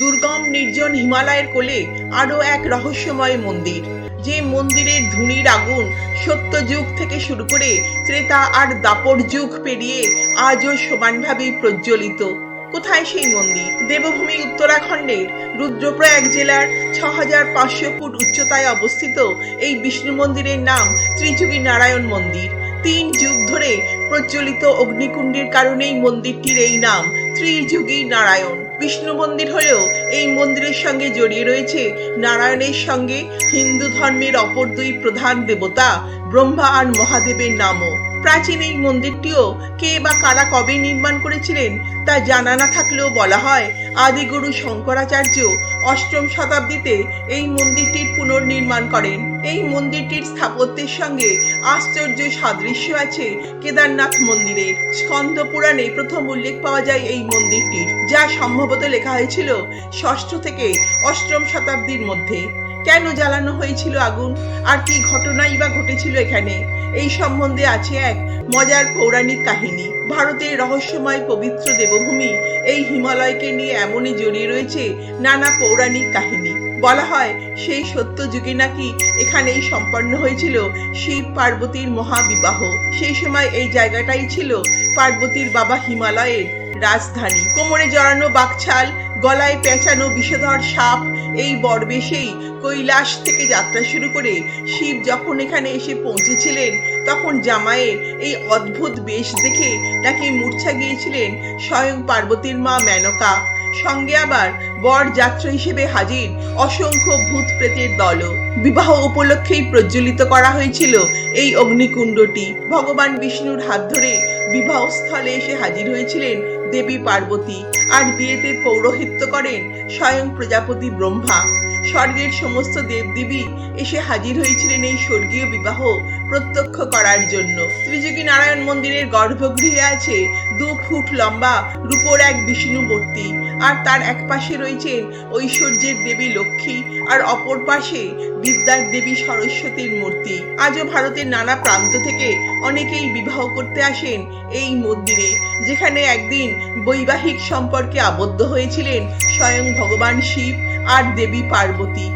দুর্গম নির্জন হিমালয়ের কোলে আরও এক রহস্যময় মন্দির, যে মন্দিরের ধুনির আগুন সত্য যুগ থেকে শুরু করে ত্রেতা আর দাপর যুগ পেরিয়ে আজও সমানভাবে প্রজ্বলিত। কোথায় সেই মন্দির? দেবভূমি উত্তরাখণ্ডের রুদ্রপ্রয়াগ জেলার ছ হাজার পাঁচশো ফুট উচ্চতায় অবস্থিত এই বিষ্ণু মন্দিরের নাম ত্রিযুগী নারায়ণ মন্দির। তিন যুগ ধরে প্রচলিত অগ্নিকুণ্ডের কারণেই মন্দিরটির এই নাম ত্রিযুগী নারায়ণ। বিষ্ণু মন্দির হলেও এই মন্দিরের সঙ্গে জড়িয়ে রয়েছে নারায়ণের সঙ্গে হিন্দু ধর্মের অপর দুই প্রধান দেবতা, ব্রহ্মা আর মহাদেবের নামও। প্রাচীন এই মন্দিরটিও কে বা কারা কবে নির্মাণ করেছিলেন তা জানা না থাকলেও বলা হয়, আদিগুরু শঙ্করাচার্য অষ্টম শতাব্দীতে এই মন্দিরটির পুনর্নির্মাণ করেন। এই মন্দিরটির স্থাপত্যের সঙ্গে আশ্চর্য সাদৃশ্য আছে কেদারনাথ মন্দিরের। স্কন্দ পুরাণে প্রথম উল্লেখ পাওয়া যায় এই মন্দিরটির, যা সম্ভবত লেখা হয়েছিল ষষ্ঠ থেকে অষ্টম শতাব্দীর মধ্যে। কেন জ্বালানো হয়েছিল আগুন? আর কি ঘটনাই বা ঘটেছিল এখানে? এই সম্বন্ধে আছে এক মজার পৌরাণিক কাহিনী। ভারতের রহস্যময় পবিত্র দেবভূমি, এই হিমালয়কে নিয়ে এমনই জড়িয়ে রয়েছে নানা পৌরাণিক কাহিনী। বলা হয়, সেই সত্য যুগে নাকি এখানেই সম্পন্ন হয়েছিল শিব পার্বতীর মহাবিবাহ। সেই সময় এই জায়গাটাই ছিল পার্বতীর বাবা হিমালয়ের রাজধানী। কোমরে জড়ানো বাকছাল গলায় পেঁচানো বিষধর সাপ এই বরবেশেই কৈলাস থেকে যাত্রা শুরু করে শিব যখন এখানে এসে পৌঁছেছিলেন, তখন জামাইয়ের এই অদ্ভুত বেশ দেখে নাকি মূর্ছা গিয়েছিলেন স্বয়ং পার্বতীর মা মেনকা। সঙ্গে আবার বর যাত্রা হিসেবে হাজির অসংখ্য ভূত প্রেতের দলও। বিবাহ উপলক্ষেই প্রজ্বলিত করা হয়েছিল এই অগ্নিকুণ্ডটি। ভগবান বিষ্ণুর হাত ধরে বিবাহস্থলে এসে হাজির হয়েছিলেন দেবী পার্বতী। আর বিয়েতে পৌরোহিত্য করেন স্বয়ং প্রজাপতি ব্রহ্মা। স্বর্গের সমস্ত দেবদেবী এসে হাজির হয়েছিলেন এই স্বর্গীয় বিবাহ প্রত্যক্ষ করার জন্য। ত্রিযোগী নারায়ণ মন্দিরের গর্ভগৃহে আছে দু ফুট লম্বা রূপোর এক বিষ্ণু মূর্তি, আর তার এক পাশে রয়েছেন ঐশ্বর্যের দেবী লক্ষ্মী, আর অপর পাশে বিদ্যার দেবী সরস্বতীর মূর্তি। আজও ভারতের নানা প্রান্ত থেকে অনেকেই বিবাহ করতে আসেন এই মন্দিরে, যেখানে একদিন বৈবাহিক সম্পর্কে আবদ্ধ হয়েছিলেন স্বয়ং ভগবান শিব আর দেবী পার্বতী।